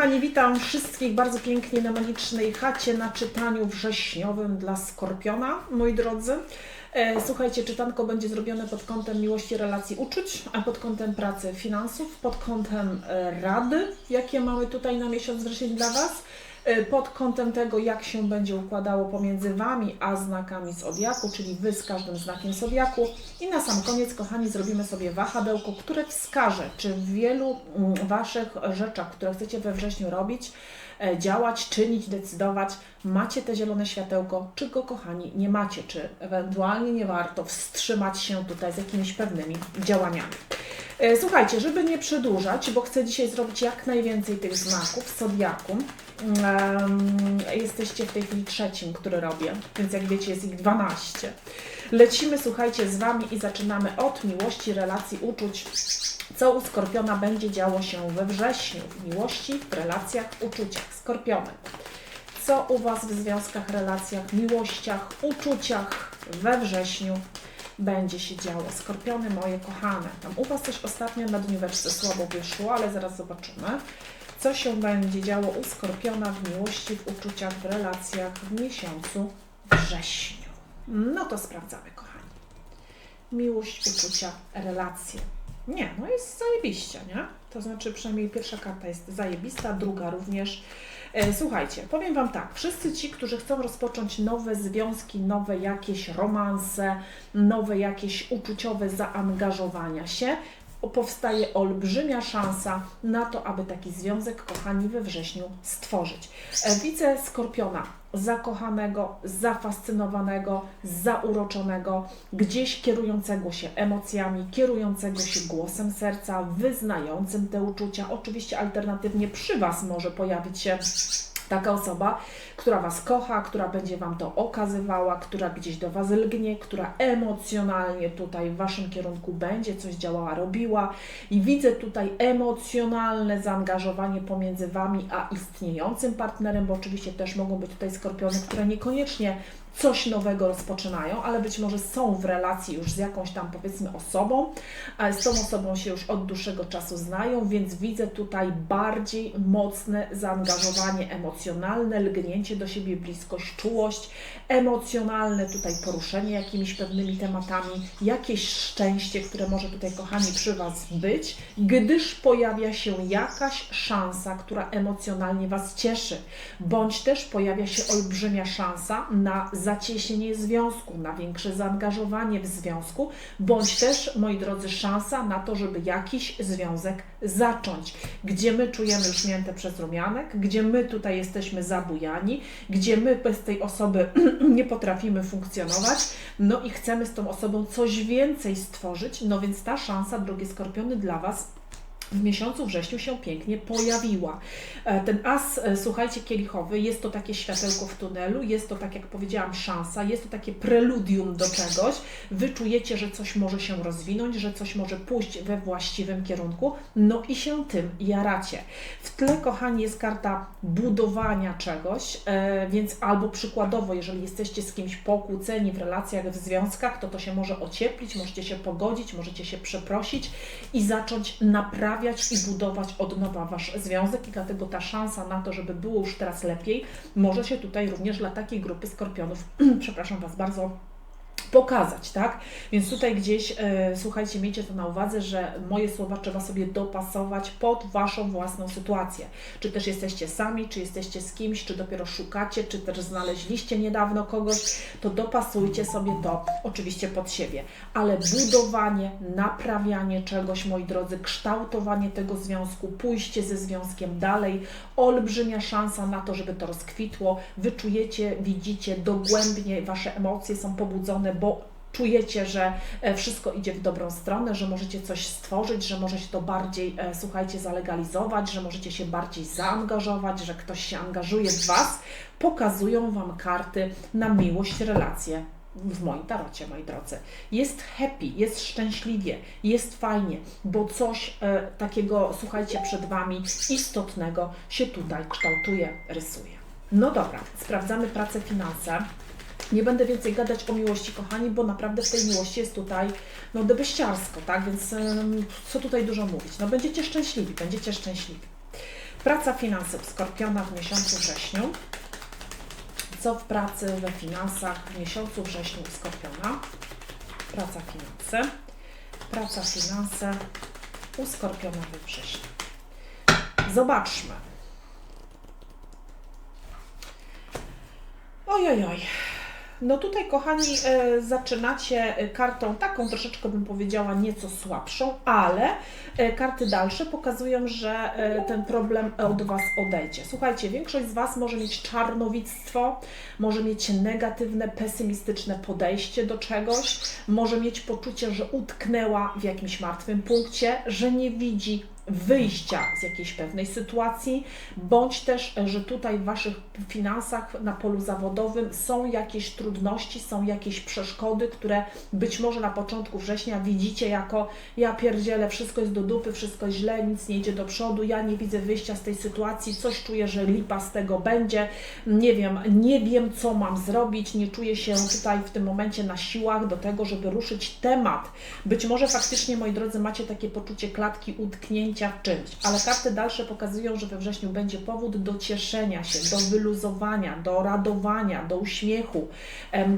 Kochani, witam wszystkich bardzo pięknie na magicznej chacie na czytaniu wrześniowym dla Skorpiona, moi drodzy. E, Słuchajcie, czytanko będzie zrobione pod kątem miłości, relacji, uczuć, a pod kątem pracy, finansów, pod kątem e, rady, jakie mamy tutaj na miesiąc wrzesień dla Was, pod kątem tego, jak się będzie układało pomiędzy Wami a znakami zodiaku, czyli Wy z każdym znakiem zodiaku. I na sam koniec, kochani, zrobimy sobie wahadełko, które wskaże, czy w wielu mm, Waszych rzeczach, które chcecie we wrześniu robić, e, działać, czynić, decydować, macie te zielone światełko, czy go, kochani, nie macie, czy ewentualnie nie warto wstrzymać się tutaj z jakimiś pewnymi działaniami. E, Słuchajcie, żeby nie przedłużać, bo chcę dzisiaj zrobić jak najwięcej tych znaków w Zodiaku. Jesteście w tej chwili trzecim, który robię, więc jak wiecie jest ich 12. Lecimy, słuchajcie, z Wami i zaczynamy od miłości, relacji, uczuć. Co u Skorpiona będzie działo się we wrześniu? W miłości, w relacjach, uczuciach. Skorpionem. Co u Was w związkach, relacjach, miłościach, uczuciach we wrześniu będzie się działo? Skorpiony moje kochane. Tam u Was też ostatnio na dnióweczce słabo wyszło, ale zaraz zobaczymy. Co się będzie działo u Skorpiona w miłości, w uczuciach, w relacjach w miesiącu wrześniu? No to sprawdzamy, kochani. Miłość, uczucia, relacje. Nie, no jest zajebiście, nie? To znaczy przynajmniej pierwsza karta jest zajebista, druga również. E, Słuchajcie, powiem Wam tak, wszyscy ci, którzy chcą rozpocząć nowe związki, nowe jakieś romanse, nowe jakieś uczuciowe zaangażowania się, powstaje olbrzymia szansa na to, aby taki związek, kochani, we wrześniu stworzyć. E, Widzę skorpiona zakochanego, zafascynowanego, zauroczonego, gdzieś kierującego się emocjami, kierującego się głosem serca, wyznającym te uczucia. Oczywiście alternatywnie przy Was może pojawić się taka osoba, która Was kocha, która będzie Wam to okazywała, która gdzieś do Was lgnie, która emocjonalnie tutaj w Waszym kierunku będzie coś działała, robiła. I widzę tutaj emocjonalne zaangażowanie pomiędzy Wami a istniejącym partnerem, bo oczywiście też mogą być tutaj skorpiony, które niekoniecznie coś nowego rozpoczynają, ale być może są w relacji już z jakąś tam powiedzmy osobą, z tą osobą się już od dłuższego czasu znają, więc widzę tutaj bardziej mocne zaangażowanie emocjonalne, lgnięcie do siebie, bliskość, czułość, emocjonalne tutaj poruszenie jakimiś pewnymi tematami, jakieś szczęście, które może tutaj kochani przy Was być, gdyż pojawia się jakaś szansa, która emocjonalnie Was cieszy, bądź też pojawia się olbrzymia szansa na zacieśnienie związku, na większe zaangażowanie w związku, bądź też, moi drodzy, szansa na to, żeby jakiś związek zacząć, gdzie my czujemy już miętę przez rumianek, gdzie my tutaj jesteśmy zabujani, gdzie my bez tej osoby nie potrafimy funkcjonować, no i chcemy z tą osobą coś więcej stworzyć, no więc ta szansa, drogie skorpiony, dla Was w miesiącu wrześniu się pięknie pojawiła. E, Ten as, e, słuchajcie, kielichowy, jest to takie światełko w tunelu, jest to, tak jak powiedziałam, szansa, jest to takie preludium do czegoś. Wy czujecie, że coś może się rozwinąć, że coś może pójść we właściwym kierunku, no i się tym jaracie. W tle, kochani, jest karta budowania czegoś, e, więc albo przykładowo, jeżeli jesteście z kimś pokłóceni w relacjach, w związkach, to to się może ocieplić, możecie się pogodzić, możecie się przeprosić i zacząć naprawiać i budować od nowa Wasz związek i dlatego ta szansa na to, żeby było już teraz lepiej, może się tutaj również dla takiej grupy skorpionów, przepraszam Was bardzo, pokazać, tak? Więc tutaj gdzieś, e, słuchajcie, miejcie to na uwadze, że moje słowa trzeba sobie dopasować pod Waszą własną sytuację. Czy też jesteście sami, czy jesteście z kimś, czy dopiero szukacie, czy też znaleźliście niedawno kogoś, to dopasujcie sobie to oczywiście pod siebie. Ale budowanie, naprawianie czegoś, moi drodzy, kształtowanie tego związku, pójście ze związkiem dalej, olbrzymia szansa na to, żeby to rozkwitło. Wy czujecie, widzicie dogłębnie, Wasze emocje są pobudzone, bo czujecie, że e, wszystko idzie w dobrą stronę, że możecie coś stworzyć, że możecie to bardziej, e, słuchajcie, zalegalizować, że możecie się bardziej zaangażować, że ktoś się angażuje w Was, pokazują Wam karty na miłość, relacje w moim tarocie, moi drodzy. Jest happy, jest szczęśliwie, jest fajnie, bo coś e, takiego, słuchajcie, przed Wami istotnego się tutaj kształtuje, rysuje. No dobra, sprawdzamy pracę, finanse. Nie będę więcej gadać o miłości, kochani, bo naprawdę w tej miłości jest tutaj no debeściarsko, tak? Więc co tutaj dużo mówić? No będziecie szczęśliwi, będziecie szczęśliwi. Praca finansów Skorpiona w miesiącu wrześniu. Co w pracy we finansach w miesiącu wrześniu Skorpiona? Praca finanse. Praca finanse u Skorpiona we wrześniu. Zobaczmy. Ojojoj. Oj. No tutaj, kochani, e, zaczynacie kartą taką troszeczkę bym powiedziała nieco słabszą, ale e, karty dalsze pokazują, że e, ten problem od Was odejdzie. Słuchajcie, większość z Was może mieć czarnowictwo, może mieć negatywne, pesymistyczne podejście do czegoś, może mieć poczucie, że utknęła w jakimś martwym punkcie, że nie widzi wyjścia z jakiejś pewnej sytuacji, bądź też, że tutaj w Waszych finansach na polu zawodowym są jakieś trudności, są jakieś przeszkody, które być może na początku września widzicie jako ja pierdzielę, wszystko jest do dupy, wszystko źle, nic nie idzie do przodu, ja nie widzę wyjścia z tej sytuacji, coś czuję, że lipa z tego będzie, nie wiem, nie wiem co mam zrobić, nie czuję się tutaj w tym momencie na siłach do tego, żeby ruszyć temat. Być może faktycznie, moi drodzy, macie takie poczucie klatki, utknięcia, w czymś, ale karty dalsze pokazują, że we wrześniu będzie powód do cieszenia się, do wyluzowania, do radowania, do uśmiechu,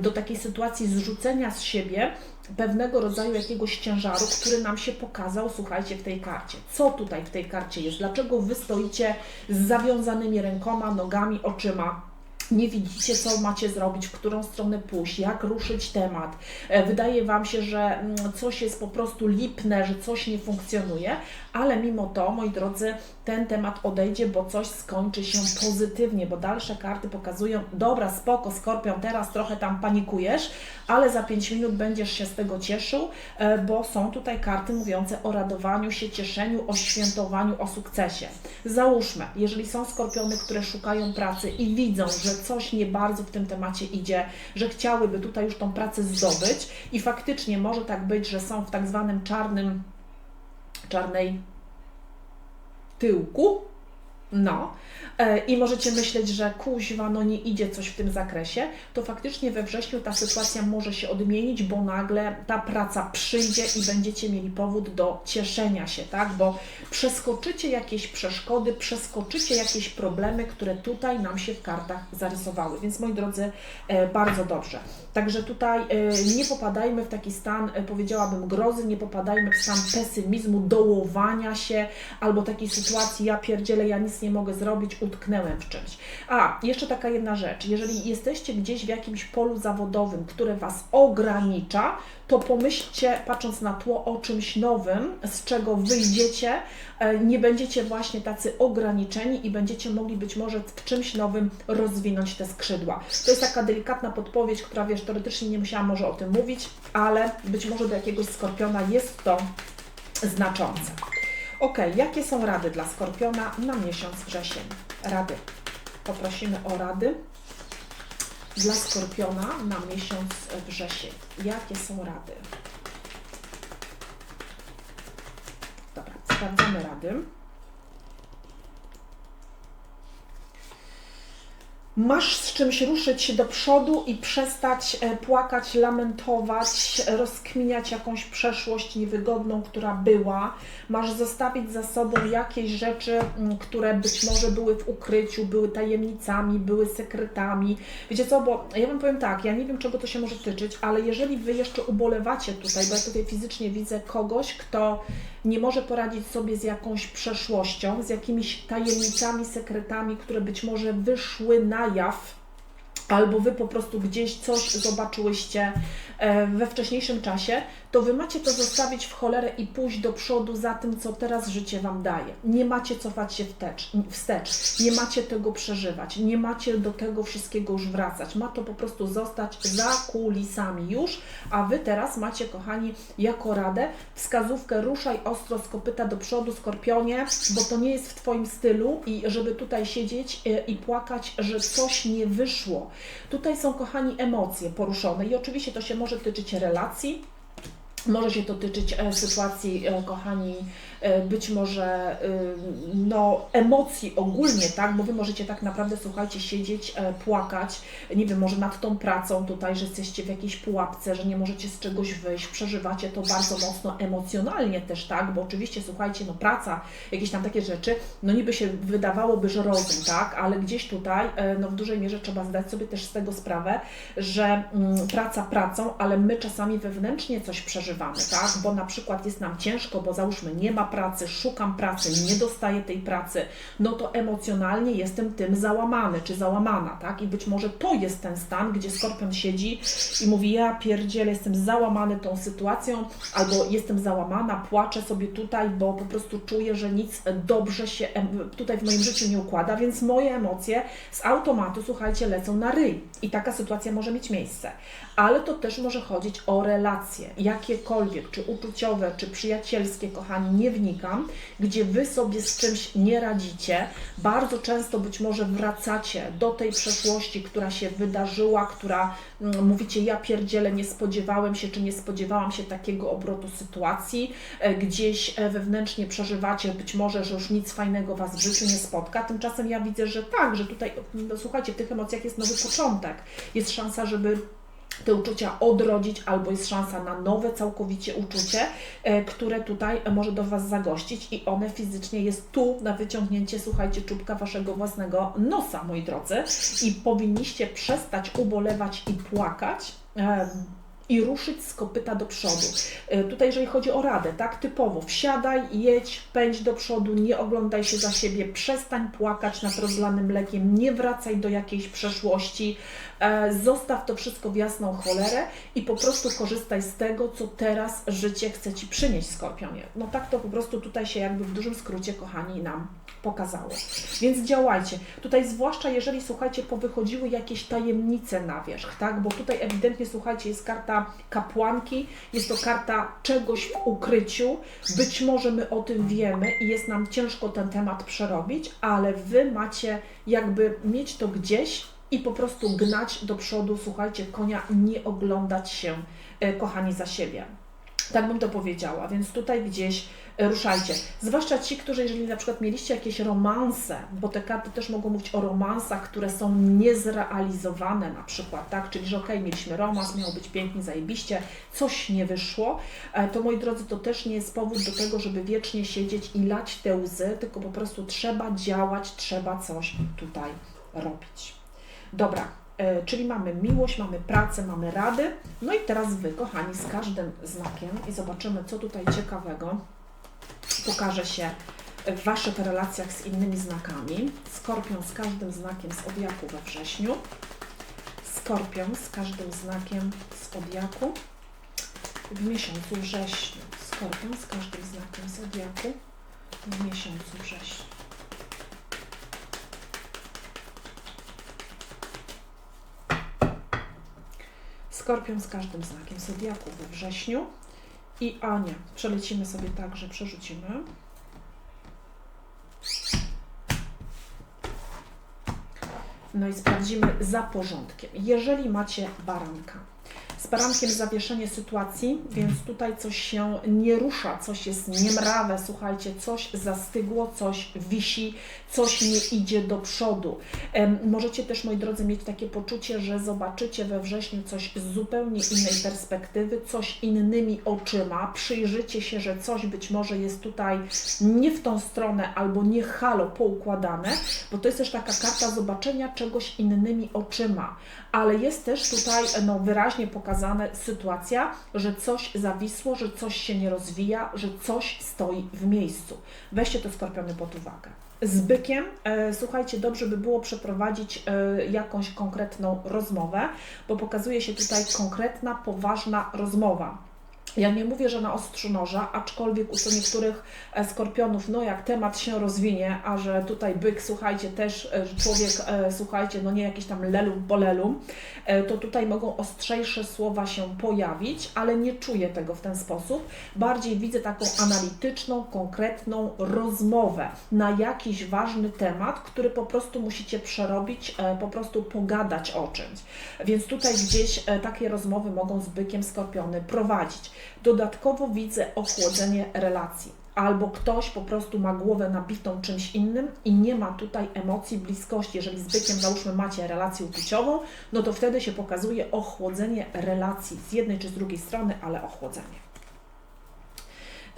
do takiej sytuacji zrzucenia z siebie pewnego rodzaju jakiegoś ciężaru, który nam się pokazał, słuchajcie, w tej karcie. Co tutaj w tej karcie jest? Dlaczego Wy stoicie z zawiązanymi rękoma, nogami, oczyma? Nie widzicie, co macie zrobić, w którą stronę pójść, jak ruszyć temat. E, wydaje Wam się, że mm, coś jest po prostu lipne, że coś nie funkcjonuje, ale mimo to, moi drodzy, ten temat odejdzie, bo coś skończy się pozytywnie, bo dalsze karty pokazują, dobra, spoko, Skorpion, teraz trochę tam panikujesz, ale za 5 minut będziesz się z tego cieszył, e, bo są tutaj karty mówiące o radowaniu się, cieszeniu, o świętowaniu, o sukcesie. Załóżmy, jeżeli są Skorpiony, które szukają pracy i widzą, że coś nie bardzo w tym temacie idzie, że chciałyby tutaj już tą pracę zdobyć. I faktycznie może tak być, że są w tak zwanym czarnym, czarnej tyłku, no, e, i możecie myśleć, że kuźwa, no nie idzie coś w tym zakresie, to faktycznie we wrześniu ta sytuacja może się odmienić, bo nagle ta praca przyjdzie i będziecie mieli powód do cieszenia się, tak? Bo przeskoczycie jakieś przeszkody, przeskoczycie jakieś problemy, które tutaj nam się w kartach zarysowały. Więc moi drodzy, e, bardzo dobrze. Także tutaj e, nie popadajmy w taki stan, powiedziałabym, grozy, nie popadajmy w stan pesymizmu, dołowania się albo takiej sytuacji, ja pierdzielę, ja nic nie mogę zrobić, utknęłem w czymś. A, jeszcze taka jedna rzecz. Jeżeli jesteście gdzieś w jakimś polu zawodowym, które Was ogranicza, to pomyślcie, patrząc na tło, o czymś nowym, z czego wyjdziecie, e, nie będziecie właśnie tacy ograniczeni i będziecie mogli być może w czymś nowym rozwinąć te skrzydła. To jest taka delikatna podpowiedź, która wiesz, teoretycznie nie musiałam może o tym mówić, ale być może do jakiegoś skorpiona jest to znaczące. Ok, jakie są rady dla Skorpiona na miesiąc wrzesień? Rady. Poprosimy o rady dla Skorpiona na miesiąc wrzesień. Jakie są rady? Dobra, sprawdzamy rady. Masz z czymś ruszyć się do przodu i przestać e, płakać, lamentować, rozkminiać jakąś przeszłość niewygodną, która była. Masz zostawić za sobą jakieś rzeczy, które być może były w ukryciu, były tajemnicami, były sekretami. Wiecie co, bo ja Wam powiem tak, ja nie wiem czego to się może tyczyć, ale jeżeli Wy jeszcze ubolewacie tutaj, bo ja tutaj fizycznie widzę kogoś, kto nie może poradzić sobie z jakąś przeszłością, z jakimiś tajemnicami, sekretami, które być może wyszły na jaw, albo Wy po prostu gdzieś coś zobaczyłyście we wcześniejszym czasie, to Wy macie to zostawić w cholerę i pójść do przodu za tym, co teraz życie Wam daje. Nie macie cofać się wstecz, wstecz, nie macie tego przeżywać, nie macie do tego wszystkiego już wracać. Ma to po prostu zostać za kulisami już, a Wy teraz macie, kochani, jako radę wskazówkę ruszaj ostro z kopyta do przodu, skorpionie, bo to nie jest w Twoim stylu i żeby tutaj siedzieć e, i płakać, że coś nie wyszło. Tutaj są, kochani, emocje poruszone i oczywiście to się może tyczyć relacji, Może się to tyczyć e, sytuacji, e, kochani, być może no, emocji ogólnie, tak? Bo wy możecie tak naprawdę, słuchajcie, siedzieć, płakać, nie wiem, może nad tą pracą tutaj, że jesteście w jakiejś pułapce, że nie możecie z czegoś wyjść, przeżywacie to bardzo mocno emocjonalnie też, tak? Bo oczywiście, słuchajcie, no praca, jakieś tam takie rzeczy, no niby się wydawałoby, że rozum, tak? Ale gdzieś tutaj, no w dużej mierze trzeba zdać sobie też z tego sprawę, że mm, praca pracą, ale my czasami wewnętrznie coś przeżywamy przeżywamy, tak? Bo na przykład jest nam ciężko, bo załóżmy nie ma pracy, szukam pracy, nie dostaję tej pracy, no to emocjonalnie jestem tym załamany czy załamana, tak? I być może to jest ten stan, gdzie skorpion siedzi i mówi, ja pierdzielę, jestem załamany tą sytuacją, albo jestem załamana, płaczę sobie tutaj, bo po prostu czuję, że nic dobrze się tutaj w moim życiu nie układa, więc moje emocje z automatu, słuchajcie, lecą na ryj. I taka sytuacja może mieć miejsce. Ale to też może chodzić o relacje, jakie jakiekolwiek, czy uczuciowe, czy przyjacielskie, kochani, nie wnikam, gdzie Wy sobie z czymś nie radzicie, bardzo często być może wracacie do tej przeszłości, która się wydarzyła, która mm, mówicie, ja pierdzielę, nie spodziewałem się, czy nie spodziewałam się takiego obrotu sytuacji, e, gdzieś e, wewnętrznie przeżywacie być może, że już nic fajnego Was w życiu nie spotka, tymczasem ja widzę, że tak, że tutaj, no, słuchajcie, w tych emocjach jest nowy początek, jest szansa, żeby te uczucia odrodzić, albo jest szansa na nowe całkowicie uczucie, e, które tutaj może do Was zagościć i one fizycznie jest tu na wyciągnięcie, słuchajcie, czubka Waszego własnego nosa, moi drodzy, i powinniście przestać ubolewać i płakać, i ruszyć z kopyta do przodu. E, tutaj, jeżeli chodzi o radę, tak typowo, wsiadaj, jedź, pędź do przodu, nie oglądaj się za siebie, przestań płakać nad rozlanym mlekiem, nie wracaj do jakiejś przeszłości, e, zostaw to wszystko w jasną cholerę i po prostu korzystaj z tego, co teraz życie chce Ci przynieść, Skorpionie. No tak to po prostu tutaj się jakby w dużym skrócie, kochani, nam pokazało. Więc działajcie. Tutaj zwłaszcza jeżeli, słuchajcie, powychodziły jakieś tajemnice na wierzch, tak? Bo tutaj ewidentnie, słuchajcie, jest karta kapłanki, jest to karta czegoś w ukryciu. Być może my o tym wiemy i jest nam ciężko ten temat przerobić, ale Wy macie jakby mieć to gdzieś i po prostu gnać do przodu, słuchajcie, konia, nie oglądać się, e, kochani, za siebie. Tak bym to powiedziała, więc tutaj gdzieś e, ruszajcie. Zwłaszcza ci, którzy, jeżeli na przykład mieliście jakieś romanse, bo te karty też mogą mówić o romansach, które są niezrealizowane na przykład, tak? Czyli, że okej, okay, mieliśmy romans, miał być pięknie, zajebiście, coś nie wyszło, e, to moi drodzy, to też nie jest powód do tego, żeby wiecznie siedzieć i lać te łzy, tylko po prostu trzeba działać, trzeba coś tutaj robić. Dobra, czyli mamy miłość, mamy pracę, mamy rady. No i teraz Wy, kochani, z każdym znakiem i zobaczymy, co tutaj ciekawego pokaże się w Waszych relacjach z innymi znakami. Skorpion z każdym znakiem z odjaku we wrześniu. Skorpion z każdym znakiem z odjaku w miesiącu wrześniu. Skorpion z każdym znakiem z odjaku w miesiącu wrześniu. Skorpion z każdym znakiem zodiaku we wrześniu. I Ania. Przelecimy sobie tak, że przerzucimy. No i sprawdzimy za porządkiem. Jeżeli macie baranka, z barankiem zawieszenie sytuacji, więc tutaj coś się nie rusza, coś jest niemrawe, słuchajcie, coś zastygło, coś wisi, coś nie idzie do przodu. Możecie też, moi drodzy, mieć takie poczucie, że zobaczycie we wrześniu coś z zupełnie innej perspektywy, coś innymi oczyma, przyjrzycie się, że coś być może jest tutaj nie w tą stronę albo nie halo poukładane, bo to jest też taka karta zobaczenia czegoś innymi oczyma, ale jest też tutaj no, wyraźnie pokazana sytuacja, że coś zawisło, że coś się nie rozwija, że coś stoi w miejscu. Weźcie to skorpiony pod uwagę. Z bykiem, e, słuchajcie, dobrze by było przeprowadzić e, jakąś konkretną rozmowę, bo pokazuje się tutaj konkretna, poważna rozmowa ja nie mówię, że na ostrzu noża, aczkolwiek u niektórych e, skorpionów, no jak temat się rozwinie, a że tutaj byk, słuchajcie, też e, człowiek, e, słuchajcie, no nie jakiś tam lelu bolelu, to tutaj mogą ostrzejsze słowa się pojawić, ale nie czuję tego w ten sposób. Bardziej widzę taką analityczną, konkretną rozmowę na jakiś ważny temat, który po prostu musicie przerobić, po prostu pogadać o czymś. Więc tutaj gdzieś takie rozmowy mogą z bykiem skorpiony prowadzić. Dodatkowo widzę ochłodzenie relacji. Albo ktoś po prostu ma głowę nabitą czymś innym i nie ma tutaj emocji, bliskości. Jeżeli z bykiem, załóżmy, macie relację uczuciową, no to wtedy się pokazuje ochłodzenie relacji z jednej czy z drugiej strony, ale ochłodzenie.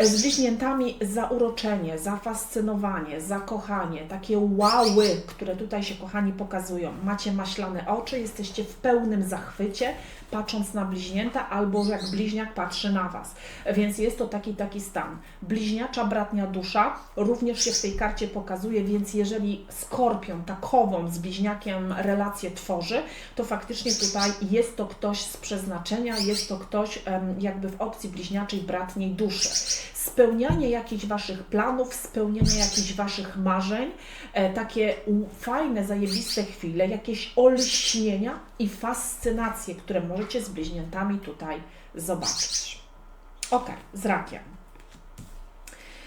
Z bliźniętami zauroczenie, zafascynowanie, zakochanie, takie łały, które tutaj się, kochani, pokazują. Macie maślane oczy, jesteście w pełnym zachwycie, patrząc na bliźnięta, albo jak bliźniak patrzy na Was. Więc jest to taki, taki stan. Bliźniacza bratnia dusza również się w tej karcie pokazuje, więc jeżeli skorpion takową z bliźniakiem relację tworzy, to faktycznie tutaj jest to ktoś z przeznaczenia, jest to ktoś jakby w opcji bliźniaczej bratniej duszy spełnianie jakichś Waszych planów, spełnianie jakichś Waszych marzeń, e, takie fajne, zajebiste chwile, jakieś olśnienia i fascynacje, które możecie z bliźniętami tutaj zobaczyć. Ok, z rakiem.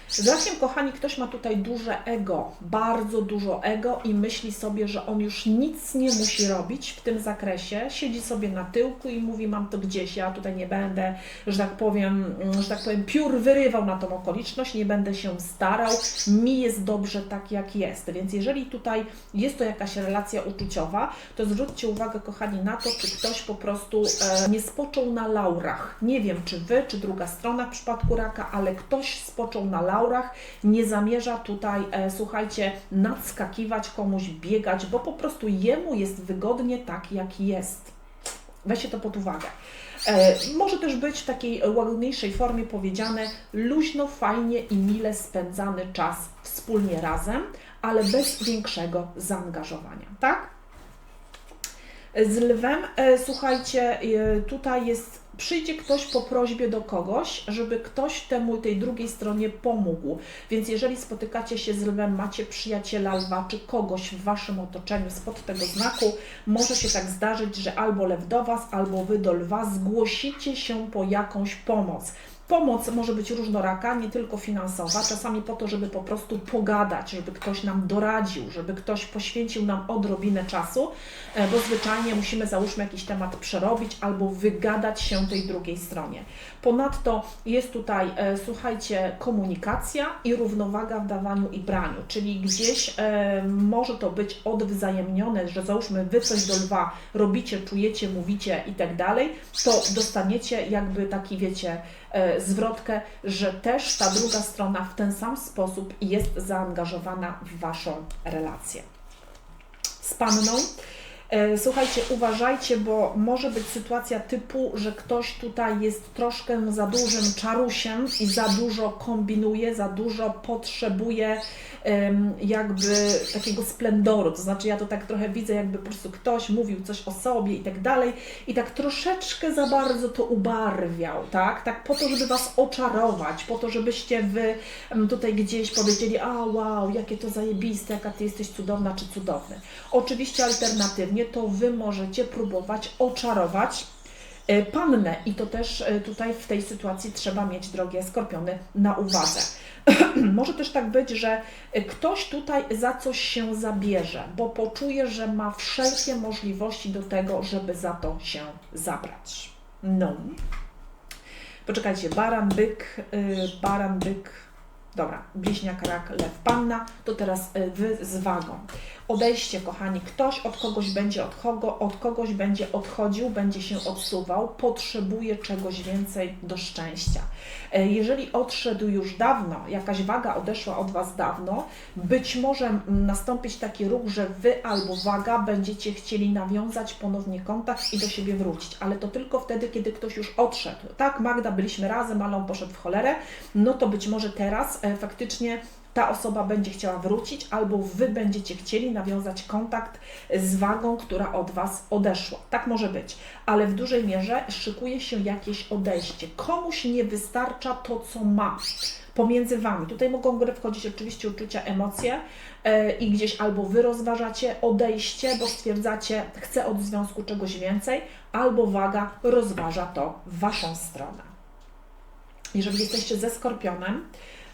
Z rakiem, kochani, ktoś ma tutaj duże ego, bardzo dużo ego i myśli sobie, że on już nic nie musi robić w tym zakresie. Siedzi sobie na tyłku i mówi: Mam to gdzieś, ja tutaj nie będę, że tak powiem, że tak powiem, piór wyrywał na tą okoliczność, nie będę się starał, mi jest dobrze tak, jak jest. Więc jeżeli tutaj jest to jakaś relacja uczuciowa, to zwróćcie uwagę, kochani, na to, czy ktoś po prostu e, nie spoczął na laurach. Nie wiem, czy wy, czy druga strona w przypadku raka, ale ktoś spoczął na laurach laurach, nie zamierza tutaj, e, słuchajcie, nadskakiwać komuś, biegać, bo po prostu jemu jest wygodnie tak, jak jest. Weźcie to pod uwagę. E, może też być w takiej łagodniejszej formie powiedziane luźno, fajnie i mile spędzany czas wspólnie razem, ale bez większego zaangażowania, tak? Z lwem, e, słuchajcie, tutaj jest przyjdzie ktoś po prośbie do kogoś, żeby ktoś temu, tej drugiej stronie pomógł. Więc jeżeli spotykacie się z lwem, macie przyjaciela lwa, czy kogoś w Waszym otoczeniu spod tego znaku, może się tak zdarzyć, że albo lew do Was, albo Wy do lwa zgłosicie się po jakąś pomoc. Pomoc może być różnoraka, nie tylko finansowa, czasami po to, żeby po prostu pogadać, żeby ktoś nam doradził, żeby ktoś poświęcił nam odrobinę czasu, e, bo zwyczajnie musimy, załóżmy, jakiś temat przerobić albo wygadać się tej drugiej stronie. Ponadto jest tutaj, e, słuchajcie, komunikacja i równowaga w dawaniu i braniu, czyli gdzieś e, może to być odwzajemnione, że załóżmy, wy coś do lwa robicie, czujecie, mówicie i tak dalej, to dostaniecie jakby taki, wiecie, zwrotkę, że też ta druga strona w ten sam sposób jest zaangażowana w Waszą relację. Z panną e, Słuchajcie, uważajcie, bo może być sytuacja typu, że ktoś tutaj jest troszkę za dużym czarusiem i za dużo kombinuje, za dużo potrzebuje jakby takiego splendoru. To znaczy, ja to tak trochę widzę, jakby po prostu ktoś mówił coś o sobie i tak dalej, i tak troszeczkę za bardzo to ubarwiał, tak? Tak po to, żeby Was oczarować, po to, żebyście Wy tutaj gdzieś powiedzieli: A, wow, jakie to zajebiste, jaka Ty jesteś cudowna czy cudowny. Oczywiście alternatywnie to Wy możecie próbować oczarować e, pannę i to też e, tutaj w tej sytuacji trzeba mieć, drogie skorpiony, na uwadze. Może też tak być, że ktoś tutaj za coś się zabierze, bo poczuje, że ma wszelkie możliwości do tego, żeby za to się zabrać. No. Poczekajcie, baran, byk, yy, baran, byk, dobra, bliźniak, rak, lew, panna, to teraz y, wy z wagą odejście, kochani. Ktoś od kogoś będzie od, kogo, od kogoś będzie odchodził, będzie się odsuwał, potrzebuje czegoś więcej do szczęścia. E, jeżeli odszedł już dawno, jakaś waga odeszła od Was dawno, być może nastąpić taki ruch, że Wy albo waga będziecie chcieli nawiązać ponownie kontakt i do siebie wrócić, ale to tylko wtedy, kiedy ktoś już odszedł. Tak, Magda, byliśmy razem, ale on poszedł w cholerę, no to być może teraz e, faktycznie ta osoba będzie chciała wrócić, albo Wy będziecie chcieli nawiązać kontakt z wagą, która od Was odeszła. Tak może być, ale w dużej mierze szykuje się jakieś odejście. Komuś nie wystarcza to, co ma pomiędzy Wami. Tutaj mogą w grę wchodzić oczywiście uczucia, emocje yy, i gdzieś albo Wy rozważacie odejście, bo stwierdzacie, chcę od związku czegoś więcej, albo waga rozważa to w Waszą stronę. Jeżeli jesteście ze skorpionem,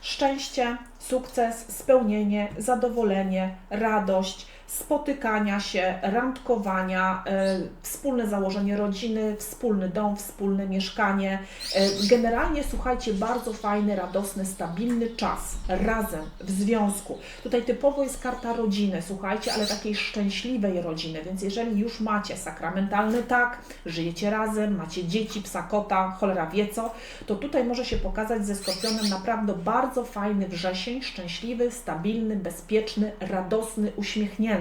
szczęście, sukces, spełnienie, zadowolenie, radość, spotykania się, randkowania, e, wspólne założenie rodziny, wspólny dom, wspólne mieszkanie. E, generalnie słuchajcie, bardzo fajny, radosny, stabilny czas razem w związku. Tutaj typowo jest karta rodziny, słuchajcie, ale takiej szczęśliwej rodziny, więc jeżeli już macie sakramentalny tak, żyjecie razem, macie dzieci, psa, kota, cholera wie co, to tutaj może się pokazać ze Skorpionem naprawdę bardzo fajny wrzesień, szczęśliwy, stabilny, bezpieczny, radosny, uśmiechnięty.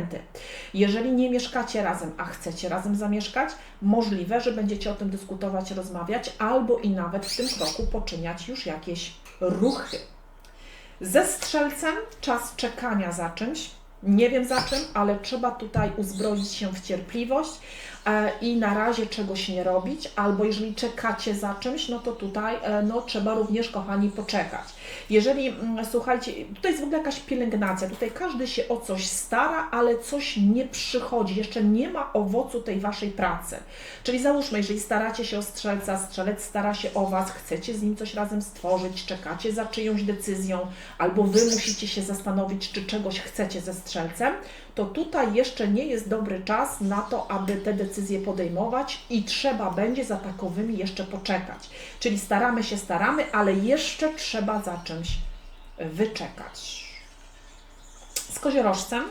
Jeżeli nie mieszkacie razem, a chcecie razem zamieszkać, możliwe, że będziecie o tym dyskutować, rozmawiać, albo i nawet w tym kroku poczyniać już jakieś ruchy. Ze strzelcem czas czekania za czymś. Nie wiem za czym, ale trzeba tutaj uzbroić się w cierpliwość i na razie czegoś nie robić, albo jeżeli czekacie za czymś, no to tutaj e, no, trzeba również, kochani, poczekać. Jeżeli, mm, słuchajcie, tutaj jest w ogóle jakaś pielęgnacja, tutaj każdy się o coś stara, ale coś nie przychodzi, jeszcze nie ma owocu tej Waszej pracy. Czyli załóżmy, jeżeli staracie się o strzelca, strzelec stara się o Was, chcecie z nim coś razem stworzyć, czekacie za czyjąś decyzją, albo Wy musicie się zastanowić, czy czegoś chcecie ze strzelcem, to tutaj jeszcze nie jest dobry czas na to, aby te decyzje podejmować i trzeba będzie za takowymi jeszcze poczekać. Czyli staramy się, staramy, ale jeszcze trzeba za czymś wyczekać. Z koziorożcem.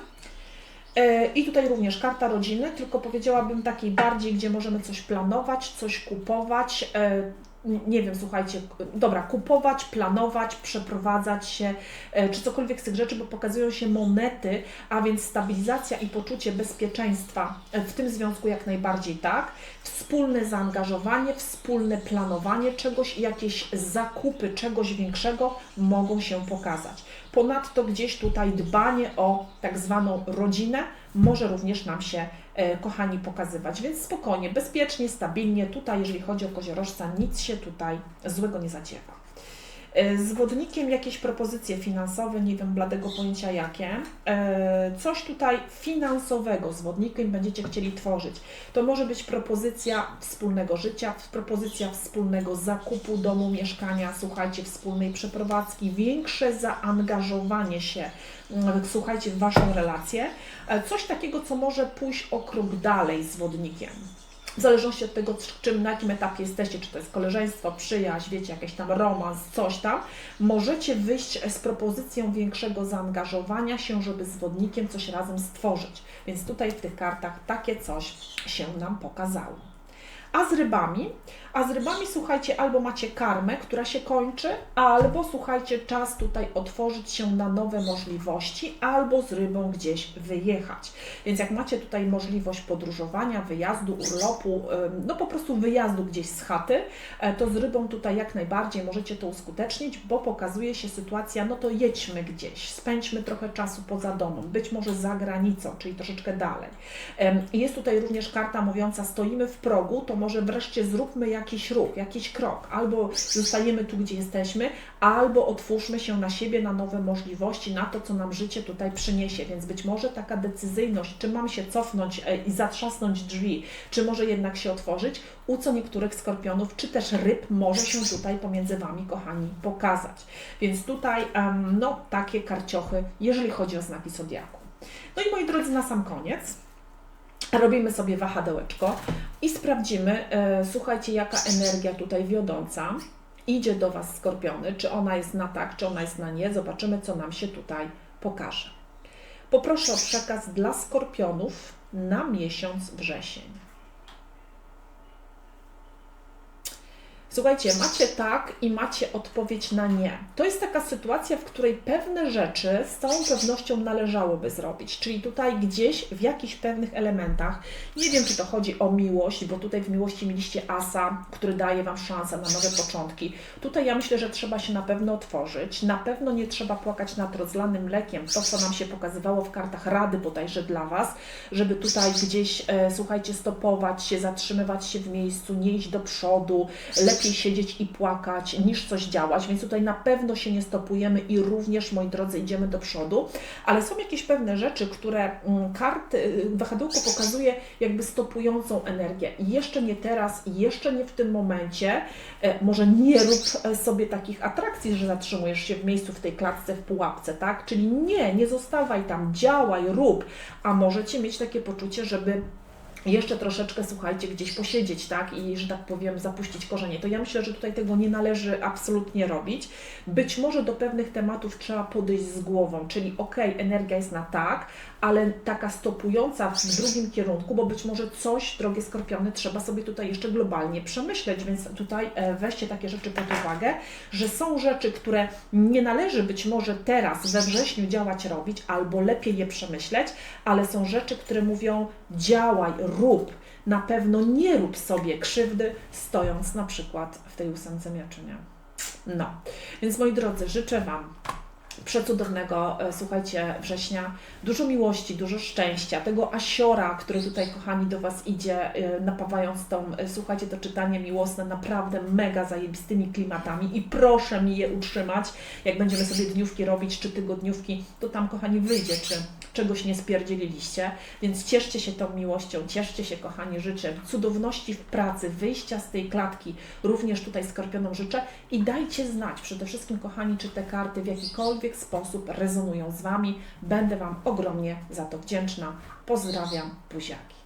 E, I tutaj również karta rodziny, tylko powiedziałabym takiej bardziej, gdzie możemy coś planować, coś kupować, e, nie wiem, słuchajcie, dobra, kupować, planować, przeprowadzać się, e, czy cokolwiek z tych rzeczy, bo pokazują się monety, a więc stabilizacja i poczucie bezpieczeństwa w tym związku jak najbardziej tak. Wspólne zaangażowanie, wspólne planowanie czegoś i jakieś zakupy czegoś większego mogą się pokazać. Ponadto gdzieś tutaj dbanie o tak zwaną rodzinę może również nam się E, kochani, pokazywać. Więc spokojnie, bezpiecznie, stabilnie. Tutaj, jeżeli chodzi o koziorożca, nic się tutaj złego nie zadziewa. E, z wodnikiem jakieś propozycje finansowe, nie wiem bladego pojęcia jakie. E, coś tutaj finansowego z wodnikiem będziecie chcieli tworzyć. To może być propozycja wspólnego życia, propozycja wspólnego zakupu domu, mieszkania, słuchajcie, wspólnej przeprowadzki, większe zaangażowanie się, mm, słuchajcie, w Waszą relację. E, coś takiego, co może pójść o krok dalej z wodnikiem w zależności od tego, czym, na jakim etapie jesteście, czy to jest koleżeństwo, przyjaźń, wiecie, jakiś tam romans, coś tam, możecie wyjść z propozycją większego zaangażowania się, żeby z wodnikiem coś razem stworzyć. Więc tutaj w tych kartach takie coś się nam pokazało. A z rybami? A z rybami, słuchajcie, albo macie karmę, która się kończy, albo słuchajcie, czas tutaj otworzyć się na nowe możliwości, albo z rybą gdzieś wyjechać. Więc jak macie tutaj możliwość podróżowania, wyjazdu, urlopu, no po prostu wyjazdu gdzieś z chaty, e, to z rybą tutaj jak najbardziej możecie to uskutecznić, bo pokazuje się sytuacja, no to jedźmy gdzieś, spędźmy trochę czasu poza domem, być może za granicą, czyli troszeczkę dalej. Jest tutaj również karta mówiąca, stoimy w progu, to może wreszcie zróbmy jakiś ruch, jakiś krok. Albo zostajemy tu, gdzie jesteśmy, albo otwórzmy się na siebie, na nowe możliwości, na to, co nam życie tutaj przyniesie. Więc być może taka decyzyjność, czy mam się cofnąć e, i zatrzasnąć drzwi, czy może jednak się otworzyć, u co niektórych skorpionów, czy też ryb może się tutaj pomiędzy Wami, kochani, pokazać. Więc tutaj, no, takie karciochy, jeżeli chodzi o znaki Zodiaku. No i moi drodzy, na sam koniec robimy sobie wahadełeczko i sprawdzimy, e, słuchajcie, jaka energia tutaj wiodąca idzie do Was skorpiony, czy ona jest na tak, czy ona jest na nie. Zobaczymy, co nam się tutaj pokaże. Poproszę o przekaz dla skorpionów na miesiąc wrzesień. Słuchajcie, macie tak i macie odpowiedź na nie. To jest taka sytuacja, w której pewne rzeczy z całą pewnością należałoby zrobić. Czyli tutaj gdzieś w jakichś pewnych elementach, nie wiem czy to chodzi o miłość, bo tutaj w miłości mieliście asa, który daje Wam szansę na nowe początki. Tutaj ja myślę, że trzeba się na pewno otworzyć. Na pewno nie trzeba płakać nad rozlanym mlekiem. To, co nam się pokazywało w kartach rady bodajże dla Was, żeby tutaj gdzieś, e, słuchajcie, stopować się, zatrzymywać się w miejscu, nie iść do przodu, lepiej lepiej siedzieć i płakać niż coś działać, więc tutaj na pewno się nie stopujemy i również, moi drodzy, idziemy do przodu, ale są jakieś pewne rzeczy, które mm, karty, y, wahadełko pokazuje jakby stopującą energię. Jeszcze nie teraz, jeszcze nie w tym momencie. E, Może nie rób e, sobie takich atrakcji, że zatrzymujesz się w miejscu, w tej klatce, w pułapce, tak? Czyli nie, nie zostawaj tam, działaj, rób, a możecie mieć takie poczucie, żeby jeszcze troszeczkę, słuchajcie, gdzieś posiedzieć, tak? I, że tak powiem, zapuścić korzenie. To ja myślę, że tutaj tego nie należy absolutnie robić. Być może do pewnych tematów trzeba podejść z głową, czyli okej, energia jest na tak, ale taka stopująca w drugim kierunku, bo być może coś, drogie skorpiony, trzeba sobie tutaj jeszcze globalnie przemyśleć, więc tutaj e, weźcie takie rzeczy pod uwagę, że są rzeczy, które nie należy być może teraz we wrześniu działać, robić, albo lepiej je przemyśleć, ale są rzeczy, które mówią działaj, rób. Na pewno nie rób sobie krzywdy, stojąc na przykład w tej ósemce mieczy? No, więc moi drodzy, życzę Wam przecudownego, e, słuchajcie, września, dużo miłości, dużo szczęścia, tego asiora, który tutaj, kochani, do Was idzie, e, napawając tą, e, słuchajcie, to czytanie miłosne naprawdę mega zajebistymi klimatami. I proszę mi je utrzymać, jak będziemy sobie dniówki robić, czy tygodniówki, to tam, kochani, wyjdzie, czy czegoś nie spierdzieliliście, więc cieszcie się tą miłością, cieszcie się, kochani, życzę cudowności w pracy, wyjścia z tej klatki, również tutaj Skorpionom życzę i dajcie znać przede wszystkim, kochani, czy te karty w jakikolwiek sposób rezonują z Wami. Będę Wam ogromnie za to wdzięczna. Pozdrawiam, buziaki.